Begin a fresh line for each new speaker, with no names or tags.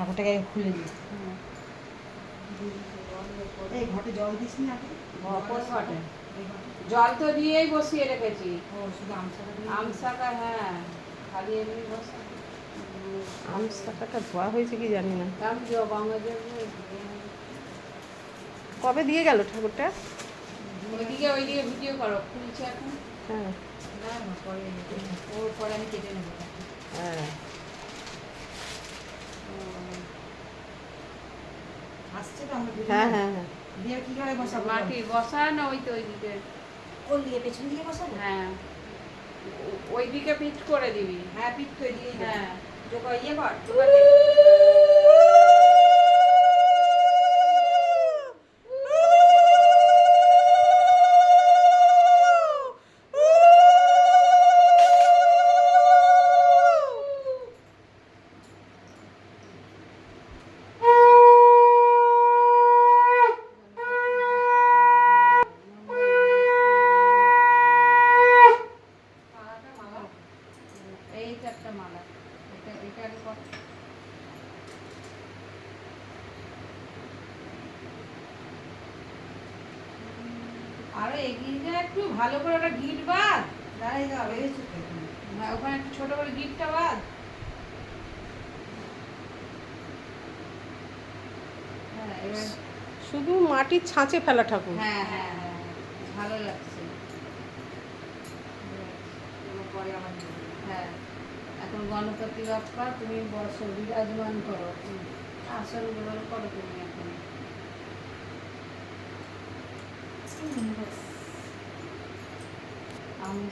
ঠাকুরটাকে খুলে দিই। এই ঘটে জল দিস না
ঘটে? জল তো দিয়েই বসিয়ে রেখেছি।
ও শুধু আমসাটা দিয়ে
আম হ্যাঁ খালি এমনি বসা।
ধোয়া হয়েছে কি জানি না। কবে দিয়ে গেল ঠাকুরটা?
ওইদিকে ওইদিকে ভিডিও করো খুলছে এখন।
হ্যাঁ।
না না পরে ওর পরে আমি কেটে নেব।
হ্যাঁ।
আসছে তো আমরা
হ্যাঁ হ্যাঁ হ্যাঁ।
দিয়ে কি করে বসাবো
মাটি বসা না ওই তো ওইদিকে।
কোন দিয়ে পেছন দিয়ে বসাবো?
হ্যাঁ। ওই দিকে পিট করে দিবি।
হ্যাঁ পিট করে দিবি।
হ্যাঁ।
যোগা ইয়ে কর
এটা এটা আগে কর। আরও এগিয়ে যা একটু ভালো করে ওটা গিট বাদ
দাঁড়াই দাও রয়েছে তো এখানে।
হ্যাঁ ওখানে একটু ছোট করে গিটটা বাদ হ্যাঁ
শুধু মাটির ছাঁচে ফেলা ঠাকুর
হ্যাঁ হ্যাঁ হ্যাঁ ভালো লাগছে
পরে
হ্যাঁ এখন গণপতি বাপ্পা তুমি বসো বিরাজমান করো। আসনগুলো করো তুমি এখন? আমি